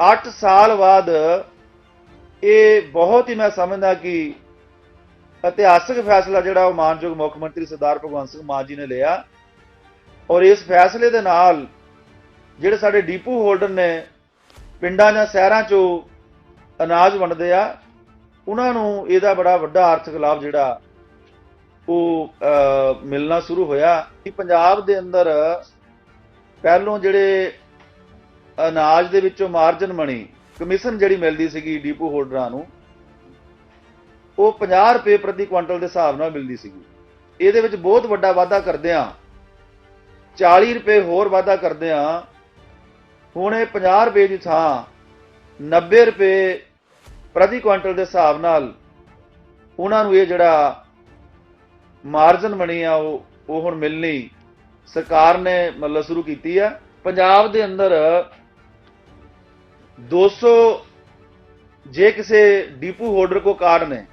8 ਸਾਲ ਬਾਅਦ ਇਹ ਬਹੁਤ ਹੀ ਮੈਂ ਸਮਝਦਾ ਕਿ ਇਤਿਹਾਸਕ ਫੈਸਲਾ ਜਿਹੜਾ ਉਹ ਮਾਨਯੋਗ ਮੁੱਖ ਮੰਤਰੀ ਸਰਦਾਰ ਭਗਵੰਤ ਸਿੰਘ ਮਾਨ ਜੀ ਨੇ ਲਿਆ। ਔਰ ਇਸ ਫੈਸਲੇ ਦੇ ਨਾਲ ਜਿਹੜੇ ਸਾਡੇ ਡੀਪੂ ਹੋਲਡਰ ਨੇ ਪਿੰਡਾਂ ਜਾਂ ਸ਼ਹਿਰਾਂ 'ਚੋਂ ਅਨਾਜ ਵੰਡਦੇ ਆ, ਉਹਨਾਂ ਨੂੰ ਇਹਦਾ ਬੜਾ ਵੱਡਾ ਆਰਥਿਕ ਲਾਭ ਜਿਹੜਾ ਉਹ ਮਿਲਣਾ ਸ਼ੁਰੂ ਹੋਇਆ। ਕਿ ਪੰਜਾਬ ਦੇ ਅੰਦਰ ਪਹਿਲੋਂ ਜਿਹੜੇ ਅਨਾਜ ਦੇ ਵਿੱਚੋਂ ਮਾਰਜਨ ਮਣੀ ਕਮਿਸ਼ਨ ਜਿਹੜੀ ਮਿਲਦੀ ਸੀਗੀ ਡੀਪੂ ਹੋਲਡਰਾਂ ਨੂੰ, ਉਹ 50 ਰੁਪਏ ਪ੍ਰਤੀ ਕੁਇੰਟਲ ਦੇ ਹਿਸਾਬ ਨਾਲ ਮਿਲਦੀ ਸੀਗੀ। ਇਹਦੇ ਵਿੱਚ ਬਹੁਤ ਵੱਡਾ ਵਾਧਾ ਕਰਦੇ ਆ 40 ਰੁਪਏ ਹੋਰ ਵਾਧਾ ਕਰਦੇ ਆ ਹੁਣ ਇਹ 50 ਰੁਪਏ ਦੀ ਥਾਂ 90 ਰੁਪਏ ਪ੍ਰਤੀ ਕੁਇੰਟਲ ਦੇ ਹਿਸਾਬ ਨਾਲ ਉਹਨਾਂ ਨੂੰ ਇਹ ਜਿਹੜਾ ਮਾਰਜਨ ਬਣੀ ਆ ਉਹ ਉਹ ਹੁਣ ਮਿਲਣੀ ਸਰਕਾਰ ਨੇ ਮਤਲਬ ਸ਼ੁਰੂ ਕੀਤੀ ਆ। ਪੰਜਾਬ ਦੇ ਅੰਦਰ 200 ਜੇ ਕਿਸੇ ਡੀਪੂ ਹੋਲਡਰ ਕੋ ਕਾਰਡ ਨੇ,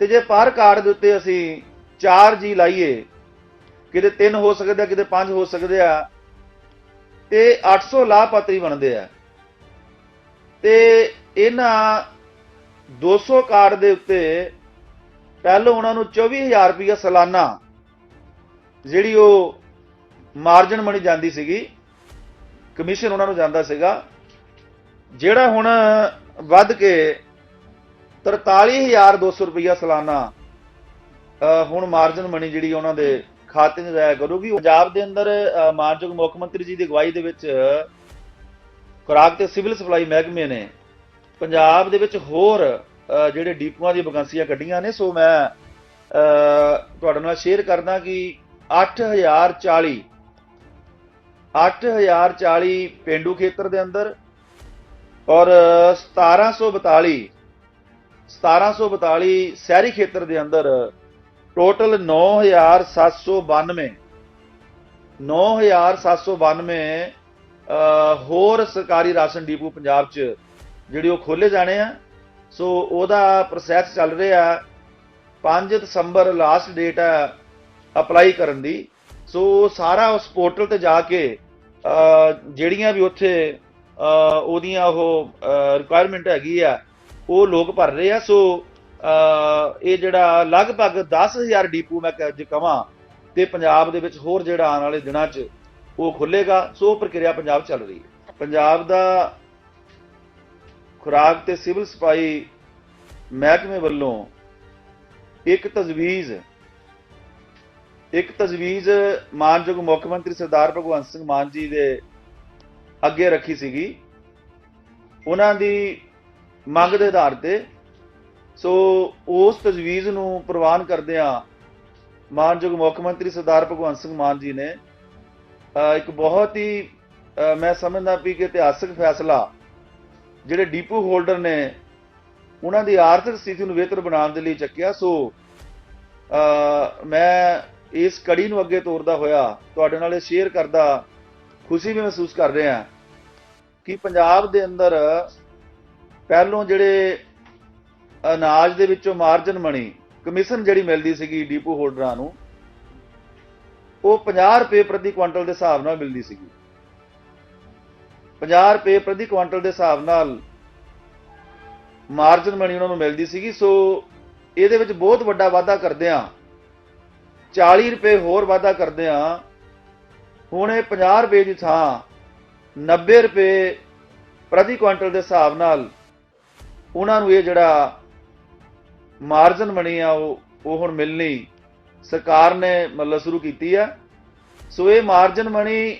ਤੇ ਜੇ ਪਰ ਕਾਰਡ ਦੇ ਉੱਤੇ ਅਸੀਂ 4 ਜੀ ਲਾਈਏ, ਕਿਤੇ 3 ਹੋ ਸਕਦੇ ਆ, ਕਿਤੇ 5 ਹੋ ਸਕਦੇ ਆ, ਤੇ 800 ਲਾਭਪਾਤਰੀ ਬਣਦੇ ਆ। ਤੇ ਇਹਨਾਂ 200 ਕਾਰਡ ਦੇ ਉੱਤੇ ਪਹਿਲਾਂ ਉਹਨਾਂ ਨੂੰ 24000 ਰੁਪਇਆ ਸਾਲਾਨਾ, ਜਿਹੜੀ ਉਹ ਮਾਰਜਨ ਬਣੀ ਜਾਂਦੀ ਸੀਗੀ, ਕਮਿਸ਼ਨ ਉਹਨਾਂ ਨੂੰ ਜਾਂਦਾ ਸੀਗਾ ਜਿਹੜਾ ਹੁਣ ਵੱਧ ਕੇ 43200 ਰੁਪਇਆ ਸਾਲਾਨਾ ਹੁਣ ਮਾਰਜਨ ਮਣੀ ਜਿਹੜੀ ਉਹਨਾਂ ਦੇ ਖਾਤੇ 'ਚ ਜਾਇਆ ਕਰੂਗੀ। ਪੰਜਾਬ ਦੇ ਅੰਦਰ ਮਾਨਯੋਗ ਮੁੱਖ ਮੰਤਰੀ ਜੀ ਦੀ ਅਗਵਾਈ ਦੇ ਵਿੱਚ ਖੁਰਾਕ ਤੇ ਸਿਵਲ ਸਪਲਾਈ ਮਹਿਕਮੇ ਨੇ ਪੰਜਾਬ ਦੇ ਵਿੱਚ ਹੋਰ ਜਿਹੜੇ ਡੀਪੂਆਂ ਦੀਆਂ ਵੈਕੰਸੀਆਂ ਕੱਢੀਆਂ ਨੇ। ਸੋ ਮੈਂ ਤੁਹਾਡੇ ਨਾਲ ਸ਼ੇਅਰ ਕਰਦਾ ਕਿ 8040 8040 ਪਿੰਡੂ ਖੇਤਰ ਦੇ ਅੰਦਰ ਔਰ 1742 1742 ਸ਼ਹਿਰੀ ਖੇਤਰ ਦੇ ਅੰਦਰ ਟੋਟਲ 9792 9792 ਅਹ ਹੋਰ ਸਰਕਾਰੀ ਰਾਸ਼ਨ ਡੀਪੂ ਪੰਜਾਬ 'ਚ ਜਿਹੜੇ ਉਹ ਖੋਲੇ ਜਾਣੇ ਆ। ਸੋ ਉਹਦਾ ਪ੍ਰੋਸੈਸ ਚੱਲ ਰਿਹਾ 5 ਦਸੰਬਰ ਲਾਸਟ ਡੇਟ ਹੈ ਅਪਲਾਈ ਕਰਨ ਦੀ। ਸੋ ਸਾਰਾ ਉਸ ਪੋਰਟਲ ਤੇ ਜਾ ਕੇ ਜਿਹੜੀਆਂ ਵੀ ਉੱਥੇ ਉਹਦੀਆਂ ਉਹ ਰਿਕੁਆਇਰਮੈਂਟ ਹੈਗੀ ਆ, ਉਹ ਲੋਕ ਭਰ ਰਹੇ ਆ। ਸੋ ਇਹ ਜਿਹੜਾ ਲਗਭਗ 10000 ਡੀਪੂ ਮੈਂ ਕ- ਜੇ ਕਵਾਂ, ਤੇ ਪੰਜਾਬ ਦੇ ਵਿੱਚ ਹੋਰ ਜਿਹੜਾ ਆਉਣ ਵਾਲੇ ਦਿਨਾਂ 'ਚ ਉਹ ਖੁੱਲੇਗਾ ਸੋ ਉਹ ਪ੍ਰਕਿਰਿਆ ਪੰਜਾਬ ਚੱਲ ਰਹੀ ਹੈ। ਪੰਜਾਬ ਦਾ ਖੁਰਾਕ ਤੇ ਸਿਵਲ ਸਫ਼ਾਈ ਮਹਿਕਮੇ ਵੱਲੋਂ ਇੱਕ ਤਜਵੀਜ਼ ਇੱਕ ਤਜਵੀਜ਼ ਮਾਨਯੋਗ ਮੁੱਖ ਮੰਤਰੀ ਸਰਦਾਰ ਭਗਵੰਤ ਸਿੰਘ ਮਾਨ ਜੀ ਦੇ ਅੱਗੇ ਰੱਖੀ ਸੀਗੀ। ਉਹਨਾਂ ਦੀ ਮੰਗ ਦੇ ਆਧਾਰ ਤੇ। ਸੋ ਉਸ ਤਜਵੀਜ਼ ਨੂੰ ਪ੍ਰਵਾਨ ਕਰਦਿਆਂ ਮਾਨਯੋਗ ਮੁੱਖ ਮੰਤਰੀ ਸਰਦਾਰ ਭਗਵੰਤ ਸਿੰਘ ਮਾਨ ਜੀ ਨੇ ਇੱਕ ਬਹੁਤ ਹੀ ਮੈਂ ਸਮਝਦਾ ਵੀ ਕਿ ਇਤਿਹਾਸਕ ਫੈਸਲਾ ਜਿਹੜੇ ਡੀਪੂ ਹੋਲਡਰ ਨੇ ਉਹਨਾਂ ਦੀ ਆਰਥਿਕ ਸਥਿਤੀ ਨੂੰ ਬਿਹਤਰ ਬਣਾਉਣ ਦੇ ਲਈ ਚੱਕਿਆ। ਸੋ ਮੈਂ ਇਸ ਕੜੀ ਨੂੰ ਅੱਗੇ ਤੋਰਦਾ ਹੋਇਆ ਤੁਹਾਡੇ ਨਾਲ ਇਹ ਸ਼ੇਅਰ ਕਰਦਾ ਖੁਸ਼ੀ ਵੀ ਮਹਿਸੂਸ ਕਰ ਰਿਹਾ। ਕਿ ਪੰਜਾਬ ਦੇ ਅੰਦਰ ਪਹਿਲੋਂ ਜਿਹੜੇ ਅਨਾਜ ਦੇ ਵਿੱਚੋਂ ਮਾਰਜਨ ਮਣੀ ਕਮਿਸ਼ਨ ਜਿਹੜੀ ਮਿਲਦੀ ਸੀਗੀ ਡੀਪੂ ਹੋਲਡਰਾਂ ਨੂੰ, ਉਹ 50 ਰੁਪਏ ਪ੍ਰਤੀ ਕੁਇੰਟਲ ਦੇ ਹਿਸਾਬ ਨਾਲ ਮਿਲਦੀ ਸੀਗੀ। 50 ਰੁਪਏ ਪ੍ਰਤੀ ਕੁਇੰਟਲ ਦੇ ਹਿਸਾਬ ਨਾਲ ਮਾਰਜਨ ਮਣੀ ਉਹਨਾਂ ਨੂੰ ਮਿਲਦੀ ਸੀਗੀ। ਸੋ ਇਹਦੇ ਵਿੱਚ ਬਹੁਤ ਵੱਡਾ ਵਾਧਾ ਕਰਦੇ ਆ 40 ਰੁਪਏ ਹੋਰ ਵਾਧਾ ਕਰਦੇ ਆ ਹੁਣ ਇਹ 50 ਰੁਪਏ ਦੀ ਥਾਂ 90 ਰੁਪਏ ਪ੍ਰਤੀ ਕੁਇੰਟਲ ਦੇ ਹਿਸਾਬ ਨਾਲ ਉਹਨਾਂ ਨੂੰ ਇਹ ਜਿਹੜਾ ਮਾਰਜਨ ਬਣੀ ਆ, ਉਹ ਉਹ ਹੁਣ ਮਿਲਣੀ ਸਰਕਾਰ ਨੇ ਮਤਲਬ ਸ਼ੁਰੂ ਕੀਤੀ ਆ। ਸੋ ਇਹ ਮਾਰਜਨ ਮਣੀ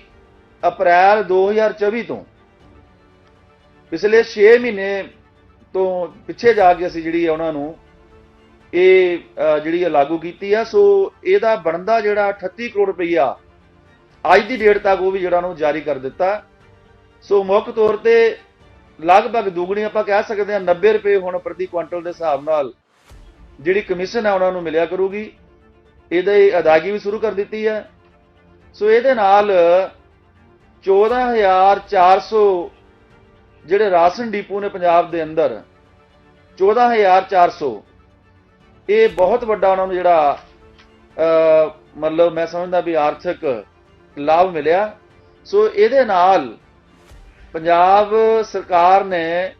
ਅਪ੍ਰੈਲ 2024 ਤੋਂ। ਪਿਛਲੇ 6 ਮਹੀਨੇ ਤੋਂ ਪਿੱਛੇ ਜਾ ਕੇ ਅਸੀਂ ਜਿਹੜੀ ਆ ਉਹਨਾਂ ਨੂੰ ਇਹ ਜਿਹੜੀ ਆ ਲਾਗੂ ਕੀਤੀ ਆ। ਸੋ ਇਹਦਾ ਬਣਦਾ ਜਿਹੜਾ 38 ਕਰੋੜ ਰੁਪਈਆ, ਅੱਜ ਦੀ ਡੇਟ ਤੱਕ ਉਹ ਵੀ ਜਿਹੜਾ ਨੂੰ ਜਾਰੀ ਕਰ ਦਿੱਤਾ। ਸੋ ਮੁੱਖ ਤੌਰ ਤੇ ਲਗਭਗ ਦੁੱਗਣੀ ਆਪਾਂ ਕਹਿ ਸਕਦੇ ਹਾਂ 90 ਰੁਪਏ ਹੁਣ ਪ੍ਰਤੀ ਕੁਇੰਟਲ ਦੇ ਹਿਸਾਬ ਨਾਲ ਜਿਹੜੀ ਕਮਿਸ਼ਨ ਹੈ ਉਹਨਾਂ ਨੂੰ ਮਿਲਿਆ ਕਰੂਗੀ। ਇਹਦੇ ਅਦਾਇਗੀ ਵੀ ਸ਼ੁਰੂ ਕਰ ਦਿੱਤੀ ਹੈ। ਸੋ ਇਹਦੇ ਨਾਲ 14400 ਜਿਹੜੇ ਰਾਸ਼ਨ ਡੀਪੂ ਨੇ ਪੰਜਾਬ ਦੇ ਅੰਦਰ 14400 ਇਹ ਬਹੁਤ ਵੱਡਾ ਉਹਨਾਂ ਨੂੰ ਜਿਹੜਾ ਮਤਲਬ ਮੈਂ ਸਮਝਦਾ ਵੀ ਆਰਥਿਕ ਲਾਭ ਮਿਲਿਆ। ਸੋ ਇਹਦੇ ਨਾਲ ਪੰਜਾਬ ਸਰਕਾਰ ਨੇ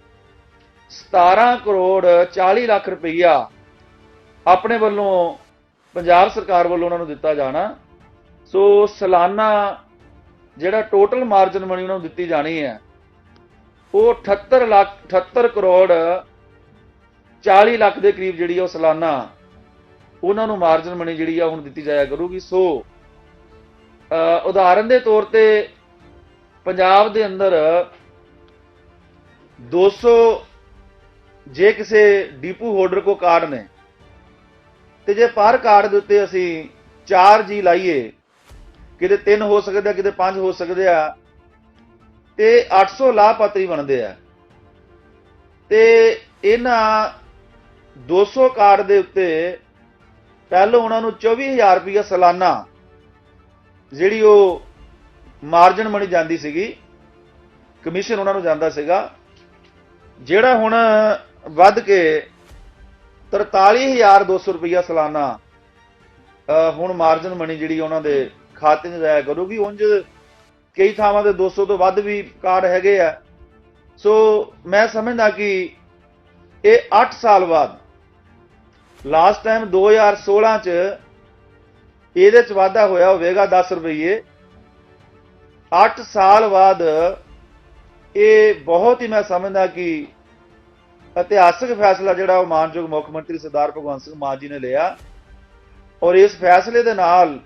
17 ਕਰੋੜ 40 ਲੱਖ ਰੁਪਈਆ ਆਪਣੇ ਵੱਲੋਂ, ਪੰਜਾਬ ਸਰਕਾਰ ਵੱਲੋਂ ਉਹਨਾਂ ਨੂੰ ਦਿੱਤਾ ਜਾਣਾ। ਸੋ ਸਾਲਾਨਾ ਜਿਹੜਾ ਟੋਟਲ ਮਾਰਜਨ ਮਨੀ ਉਹਨਾਂ ਨੂੰ ਦਿੱਤੀ ਜਾਣੀ ਹੈ, ਉਹ 78 ਲੱਖ 78 ਕਰੋੜ 40 ਲੱਖ ਦੇ ਕਰੀਬ ਜਿਹੜੀ ਉਹ ਸਾਲਾਨਾ ਉਹਨਾਂ ਨੂੰ ਮਾਰਜਨ ਮਨੀ ਜਿਹੜੀ ਆ ਹੁਣ ਦਿੱਤੀ ਜਾਇਆ ਕਰੂਗੀ। ਸੋ ਉਦਾਹਰਨ ਦੇ ਤੌਰ ਤੇ ਪੰਜਾਬ ਦੇ ਅੰਦਰ 200 ਜੇ ਕਿਸੇ ਡੀਪੂ ਹੋਲਡਰ ਕੋ ਕਾਰਡ ਨੇ ਤੇ ਜੇ ਪਰ ਕਾਰਡ ਦੇ ਉੱਤੇ ਅਸੀਂ 4 ਜੀ ਲਾਈਏ, ਕਿਤੇ 3 ਹੋ ਸਕਦੇ ਆ, ਕਿਤੇ 5 ਹੋ ਸਕਦੇ ਆ, ਤੇ 800 ਲਾਭਪਾਤਰੀ ਬਣਦੇ ਆ। ਤੇ ਇਹਨਾਂ 200 ਕਾਰਡ ਦੇ ਉੱਤੇ ਪਹਿਲਾਂ ਉਹਨਾਂ ਨੂੰ 24000 ਰੁਪਇਆ ਸਾਲਾਨਾ ਜਿਹੜੀ ਉਹ ਮਾਰਜਨ ਮਣੀ ਜਾਂਦੀ ਸੀਗੀ ਕਮਿਸ਼ਨ ਉਹਨਾਂ ਨੂੰ ਜਾਂਦਾ ਸੀਗਾ ਜਿਹੜਾ ਹੁਣ ਵੱਧ ਕੇ 43200 ਰੁਪਇਆ ਸਾਲਾਨਾ ਅ, ਹੁਣ ਮਾਰਜਨ ਮਣੀ ਜਿਹੜੀ ਉਹਨਾਂ ਦੇ ਖਾਤੇ 'ਚ ਜਾਇਆ ਕਰੂਗੀ ਉਂਝ ਕਈ ਥਾਵਾਂ ਤੇ 200 ਤੋਂ ਵੱਧ ਵੀ ਕਾਰਡ ਹੈਗੇ ਆ। ਸੋ ਮੈਂ ਸਮਝਦਾ ਕਿ ਇਹ 8 ਸਾਲ ਬਾਅਦ ਲਾਸਟ ਟਾਈਮ 2016 ਚ ਇਹਦੇ ਚ ਵਾਧਾ ਹੋਇਆ ਹੋਵੇਗਾ 10 ਰੁਪਏ 8 ਸਾਲ ਬਾਅਦ ਇਹ ਬਹੁਤ ਹੀ ਮੈਂ ਸਮਝਦਾ ਕਿ ਇਤਿਹਾਸਕ ਫੈਸਲਾ ਜਿਹੜਾ ਉਹ ਮਾਨਯੋਗ ਮੁੱਖ ਮੰਤਰੀ ਸਰਦਾਰ ਭਗਵੰਤ ਸਿੰਘ ਮਾਨ ਜੀ ਨੇ ਲਿਆ। ਔਰ ਇਸ ਫੈਸਲੇ ਦੇ ਨਾਲ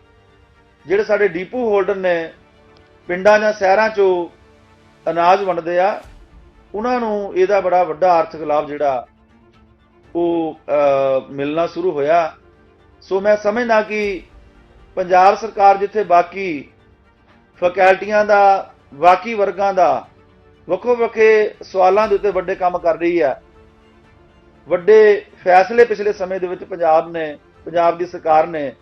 ਜਿਹੜੇ ਸਾਡੇ ਡੀਪੂ ਹੋਲਡਰ ਨੇ ਪਿੰਡਾਂ ਜਾਂ ਸ਼ਹਿਰਾਂ 'ਚੋਂ ਅਨਾਜ ਵੰਡਦੇ ਆ, ਉਹਨਾਂ ਨੂੰ ਇਹਦਾ ਬੜਾ ਵੱਡਾ ਆਰਥਿਕ ਲਾਭ ਜਿਹੜਾ ਉਹ ਮਿਲਣਾ ਸ਼ੁਰੂ ਹੋਇਆ। ਸੋ ਮੈਂ ਸਮਝਦਾ ਕਿ ਪੰਜਾਬ ਸਰਕਾਰ ਜਿੱਥੇ ਬਾਕੀ ਫੈਕਲਟੀਆਂ ਦਾ, ਬਾਕੀ ਵਰਗਾਂ ਦਾ ਵੱਖੋ ਵੱਖੇ ਸਵਾਲਾਂ ਦੇ ਉੱਤੇ ਵੱਡੇ ਕੰਮ ਕਰ ਰਹੀ ਹੈ। ਵੱਡੇ ਫੈਸਲੇ ਪਿਛਲੇ ਸਮੇਂ ਦੇ ਵਿੱਚ ਪੰਜਾਬ ਨੇ, ਪੰਜਾਬ ਦੀ ਸਰਕਾਰ ਨੇ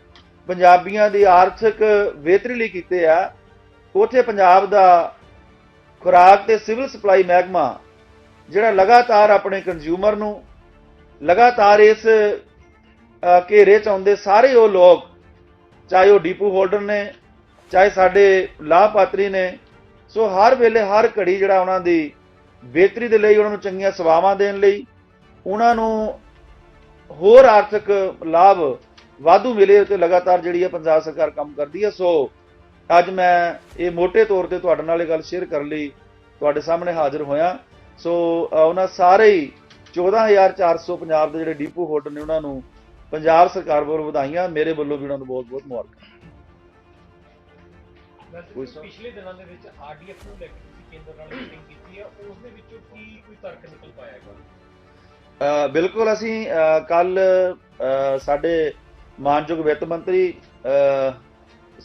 ਪੰਜਾਬੀਆਂ ਦੀ ਆਰਥਿਕ ਬਿਹਤਰੀ ਲਈ ਕੀਤੇ ਆ। ਉਥੇ ਪੰਜਾਬ ਦਾ ਖੁਰਾਕ ਤੇ ਸਿਵਲ ਸਪਲਾਈ ਮਹਿਕਮਾ, ਜਿਹੜਾ ਲਗਾਤਾਰ ਆਪਣੇ ਕੰਜ਼ਿਊਮਰ ਨੂੰ, ਲਗਾਤਾਰ ਇਸ ਘੇਰੇ ਚ ਆਉਂਦੇ ਸਾਰੇ ਉਹ ਲੋਕ, ਚਾਹੇ ਉਹ ਡੀਪੂ ਹੋਲਡਰ ਨੇ ਚਾਹੇ ਸਾਡੇ ਲਾਭਪਾਤਰੀ ਨੇ, ਸੋ ਹਰ ਵੇਲੇ ਹਰ ਘੜੀ ਜਿਹੜਾ ਉਹਨਾਂ ਦੀ ਬਿਹਤਰੀ ਦੇ ਲਈ, ਉਹਨਾਂ ਨੂੰ ਚੰਗੀਆਂ ਸੇਵਾਵਾਂ ਦੇਣ ਲਈ, ਉਹਨਾਂ ਨੂੰ ਹੋਰ ਆਰਥਿਕ ਲਾਭ ਵਾਧੂ ਮਿਲੇ ਤੇ ਲਗਾਤਾਰ ਜਿਹੜੀ ਹੈ ਪੰਜਾਬ ਸਰਕਾਰ ਕੰਮ ਕਰਦੀ ਹੈ। ਸੋ ਅੱਜ ਮੈਂ ਇਹ ਮੋٹے ਤੌਰ ਤੇ ਤੁਹਾਡੇ ਨਾਲ ਇਹ ਗੱਲ ਸ਼ੇਅਰ ਕਰਨ ਲਈ ਤੁਹਾਡੇ ਸਾਹਮਣੇ ਹਾਜ਼ਰ ਹੋਇਆ। ਸੋ ਉਹਨਾਂ ਸਾਰੇ ਹੀ 14400 ਪੰਜਾਬ ਦੇ ਜਿਹੜੇ ਡੀਪੂ ਹੋਲਡਰ ਨੇ, ਉਹਨਾਂ ਨੂੰ ਪੰਜਾਬ ਸਰਕਾਰ ਵੱਲੋਂ ਵਧਾਈਆਂ। ਮੇਰੇ ਵੱਲੋਂ ਵੀ ਉਹਨਾਂ ਨੂੰ ਬਹੁਤ ਬਹੁਤ ਮੁਬਾਰਕਾਂ। ਕੋਈ? ਪਿਛਲੇ ਦਿਨਾਂ ਦੇ ਵਿੱਚ ਆਰਡੀਐਫ ਨੂੰ ਲੈ ਕੇ ਤੁਸੀਂ ਕੇਂਦਰ ਨਾਲ ਮੀਟਿੰਗ ਕੀਤੀ ਹੈ ਉਸ ਦੇ ਵਿੱਚੋਂ ਕੀ ਕੋਈ ਤਰਕ ਨਿਕਲ ਪਾਇਆ ਹੈਗਾ ਅ, ਬਿਲਕੁਲ ਅਸੀਂ ਕੱਲ ਸਾਡੇ ਮਾਨਯੋਗ ਵਿੱਤ ਮੰਤਰੀ ਅ,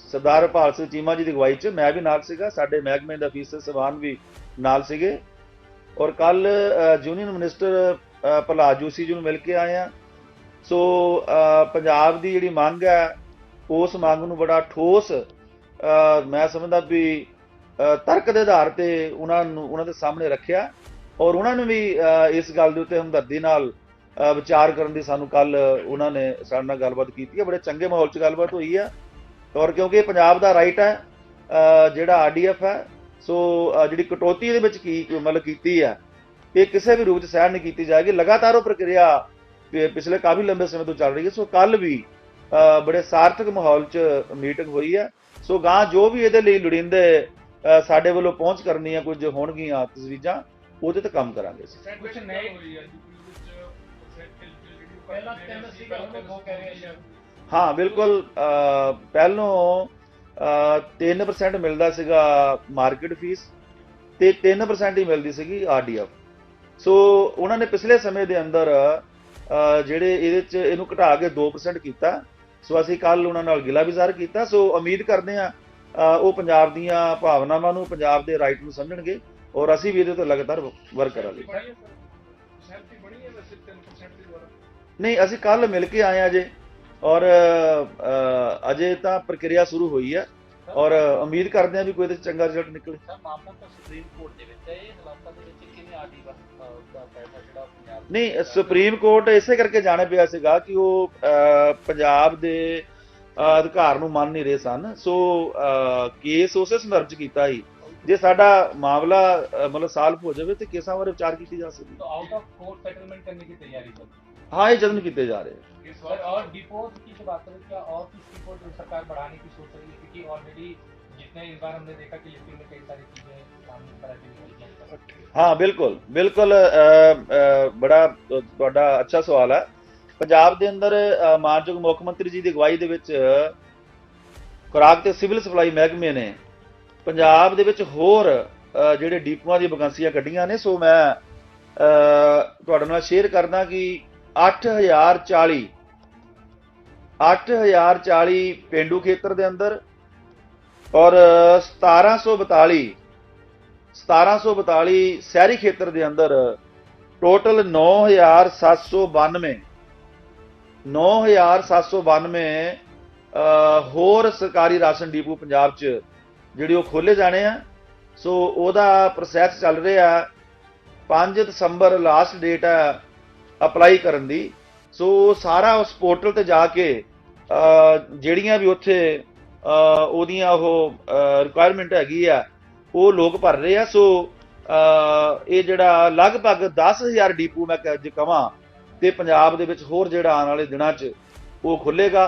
ਸਰਦਾਰ ਭਾਲ ਸਿੰਘ ਚੀਮਾ ਜੀ ਦੀ ਅਗਵਾਈ 'ਚ ਮੈਂ ਵੀ ਨਾਲ ਸੀਗਾ ਸਾਡੇ ਮਹਿਕਮੇ ਦਾ ਅਫੀਸਰ ਸਵਾਨ ਵੀ ਨਾਲ ਸੀਗੇ ਔਰ ਕੱਲ ਯੂਨੀਅਨ ਮਿਨਿਸਟਰ ਅ, ਪ੍ਰਹਲਾਦ ਜੋਸ਼ੀ ਜੀ ਨੂੰ ਮਿਲ ਕੇ ਆਏ ਆ ਸੋ ਅ, ਪੰਜਾਬ ਦੀ ਜਿਹੜੀ ਮੰਗ ਹੈ ਉਸ ਮੰਗ ਨੂੰ ਬੜਾ ਠੋਸ ਮੈਂ ਸਮਝਦਾ ਵੀ ਤਰਕ ਦੇ ਆਧਾਰ ਤੇ ਉਹਨਾਂ ਨੂੰ ਉਹਨਾਂ ਦੇ ਸਾਹਮਣੇ ਰੱਖਿਆ ਔਰ ਉਹਨਾਂ ਨੂੰ ਵੀ ਇਸ ਗੱਲ ਦੇ ਉੱਤੇ ਹਮਦਰਦੀ ਨਾਲ ਵਿਚਾਰ ਕਰਨ ਦੀ ਸਾਨੂੰ ਕੱਲ ਉਹਨਾਂ ਨੇ ਸਾਡੇ ਨਾਲ ਗੱਲਬਾਤ ਕੀਤੀ ਹੈ ਬੜੇ ਚੰਗੇ ਮਾਹੌਲ 'ਚ ਗੱਲਬਾਤ ਹੋਈ ਹੈ ਔਰ ਕਿਉਂਕਿ ਇਹ ਪੰਜਾਬ ਦਾ ਰਾਈਟ ਹੈ ਅ, ਜਿਹੜਾ ਆਰਡੀਐਫ ਹੈ ਸੋ ਜਿਹੜੀ ਕਟੌਤੀ ਇਹਦੇ ਵਿੱਚ ਕੀ ਮਤਲਬ ਕੀਤੀ ਹੈ ਇਹ ਕਿਸੇ ਵੀ ਰੂਪ 'ਚ ਸਹਿਣ ਨਹੀਂ ਕੀਤੀ ਜਾਏਗੀ ਲਗਾਤਾਰ ਉਹ ਪ੍ਰਕਿਰਿਆ ਪਿਛਲੇ ਕਾਫੀ ਲੰਬੇ ਸਮੇਂ ਤੋਂ ਚੱਲ ਰਹੀ ਹੈ ਸੋ ਕੱਲ ਵੀ ਬੜੇ ਸਾਰਥਕ ਮਾਹੌਲ 'ਚ ਮੀਟਿੰਗ ਹੋਈ ਹੈ। ਸੋ ਗਾਂ ਜੋ ਵੀ ਇਹਦੇ ਲਈ ਲੋੜੀਂਦੇ ਸਾਡੇ ਵੱਲੋਂ ਪਹੁੰਚ ਕਰਨੀ ਹੈ ਕੁਝ ਹੋਣਗੀਆਂ ਤਜਵੀਜ਼ਾਂ ਉਹਦੇ ਤੇ ਕੰਮ ਕਰਾਂਗੇ ਅਸੀਂ। ਕੁਛ ਨਏ ਪਹਿਲਾਂ ਤਿੰਨ ਸੀਗਾ ਹੁਣ ਦੋ ਕਹਿ ਰਹੇ ਆ। ਹਾਂ ਬਿਲਕੁਲ ਪਹਿਲੋਂ ਅ, 3% ਮਿਲਦਾ ਸੀਗਾ ਮਾਰਕੀਟ ਫੀਸ ਤੇ 3% ਹੀ ਮਿਲਦੀ ਸੀਗੀ ਆਰਡੀਐਫ ਸੋ ਉਹਨਾਂ ਨੇ ਪਿਛਲੇ ਸਮੇਂ ਦੇ ਅੰਦਰ ਜਿਹੜੇ ਇਹਦੇ ਚ ਇਹਨੂੰ ਘਟਾ ਕੇ 2% ਕੀਤਾ। ਸੋ ਅਸੀਂ ਕੱਲ ਉਹਨਾਂ ਨਾਲ ਗਿਲਾ ਵਿਜ਼ਾਰ ਕੀਤਾ। ਸੋ ਉਮੀਦ ਕਰਦੇ ਹਾਂ ਉਹ ਪੰਜਾਬ ਦੀਆਂ ਭਾਵਨਾਵਾਂ ਨੂੰ ਪੰਜਾਬ ਦੇ ਰਾਈਟ ਨੂੰ ਸਮਝਣਗੇ ਔਰ ਅਸੀਂ ਵੀ ਇਹਦੇ ਤੇ ਲਗਾਤਾਰ ਵਰਕ ਕਰਾਂਗੇ। ਨਹੀਂ, ਅਸੀਂ ਕੱਲ ਮਿਲ ਕੇ ਆਏ ਆ ਅਜੇ ਔਰ ਅਜੇ ਤਾਂ ਪ੍ਰਕਿਰਿਆ ਸ਼ੁਰੂ ਹੋਈ ਹੈ। ਔਰ ਉਮੀਦ ਕਰਦੇ ਹਾਂ ਵੀ ਕੋਈ ਇਹਦੇ ਚੰਗਾ ਰਿਜ਼ਲਟ ਨਿਕਲੇ। ਨਹੀਂ ਸੁਪਰੀਮ ਕੋਰਟ ਇਸੇ ਕਰਕੇ ਜਾਣੇ ਪਿਆ ਸੀਗਾ ਕਿ ਉਹ ਪੰਜਾਬ ਦੇ ਅਧਿਕਾਰ ਨੂੰ ਮੰਨ ਨਹੀਂ ਰਹੇ ਸਨ। ਸੋ ਕੇਸ ਉਸੇ ਸੰਦਰਭ ਕੀਤਾ ਹੀ ਜੇ ਸਾਡਾ ਮਾਮਲਾ ਮਤਲਬ ਸਾਲਵ ਹੋ ਜਾਵੇ ਤੇ ਕੇਸਾਂ ਬਾਰੇ ਵਿਚਾਰ ਕੀਤੀ ਜਾ ਸਕਦੀ। ਹੈ ਆਊਟ ਆਫ ਕੋਰਟ ਸੈਟਲਮੈਂਟ ਕਰਨ ਦੀ ਤਿਆਰੀ ਚੱਲ है ਹਾਂ ਇਹ ਯਤਨ ਕੀਤੇ ਜਾ ਰਹੇ ਆ। सर और डिपोज की जो बात करें क्या और कुछ डिपोज सरकार बढ़ाने की सोच रही है क्योंकि ऑलरेडी जितने इस बार हमने देखा कि लिफ्टिंग में कई सारी चीजें सामने पर आई हुई ਹਾਂ ਬਿਲਕੁਲ ਬਿਲਕੁਲ ਅ, ਅ, ਬੜਾ ਤੁ- ਤੁਹਾਡਾ ਅੱਛਾ ਸਵਾਲ ਹੈ ਪੰਜਾਬ ਦੇ ਅੰਦਰ ਅ, ਮਾਨਯੋਗ ਮੁੱਖ ਮੰਤਰੀ ਜੀ ਦੀ ਅਗਵਾਈ ਦੇ ਵਿੱਚ ਖੁਰਾਕ ਤੇ ਸਿਵਲ ਸਪਲਾਈ ਮਹਿਕਮੇ ਨੇ ਪੰਜਾਬ ਦੇ ਵਿੱਚ ਹੋਰ ਅ, ਜਿਹੜੇ ਡੀਪੂਆਂ ਦੀਆਂ ਵੈਕੰਸੀਆਂ ਕੱਢੀਆਂ ਨੇ ਸੋ ਮੈਂ ਅ, ਤੁਹਾਡੇ ਨਾਲ ਸ਼ੇਅਰ ਕਰਦਾ ਕਿ 8040 8040 ਪਿੰਡੂ ਖੇਤਰ ਦੇ ਅੰਦਰ ਔਰ 1742 1742 ਸ਼ਹਿਰੀ ਖੇਤਰ ਦੇ ਅੰਦਰ ਟੋਟਲ 9792 9792 ਅ, ਹੋਰ ਸਰਕਾਰੀ ਰਾਸ਼ਨ ਡੀਪੂ ਪੰਜਾਬ 'ਚ ਜਿਹੜੇ ਉਹ ਖੋਲੇ ਜਾਣੇ ਆ। ਸੋ ਉਹਦਾ ਪ੍ਰੋਸੈਸ ਚੱਲ ਰਿਹਾ। 5 ਦਸੰਬਰ ਲਾਸਟ ਡੇਟ ਹੈ ਅਪਲਾਈ ਕਰਨ ਦੀ। ਸੋ ਸਾਰਾ ਉਸ ਪੋਰਟਲ ਤੇ ਜਾ ਕੇ ਜਿਹੜੀਆਂ ਵੀ ਉੱਥੇ ਉਹਦੀਆਂ ਉਹ ਰਿਕੁਆਇਰਮੈਂਟ ਹੈਗੀ ਆ, ਉਹ ਲੋਕ ਭਰ ਰਹੇ ਆ। ਸੋ ਇਹ ਜਿਹੜਾ ਲਗਭਗ 10000 ਡੀਪੂ ਮੈਂ ਜੇ ਕਵਾਂ ਤੇ ਪੰਜਾਬ ਦੇ ਵਿੱਚ ਹੋਰ ਜਿਹੜਾ ਆਉਣ ਵਾਲੇ ਦਿਨਾਂ 'ਚ ਉਹ ਖੁੱਲੇਗਾ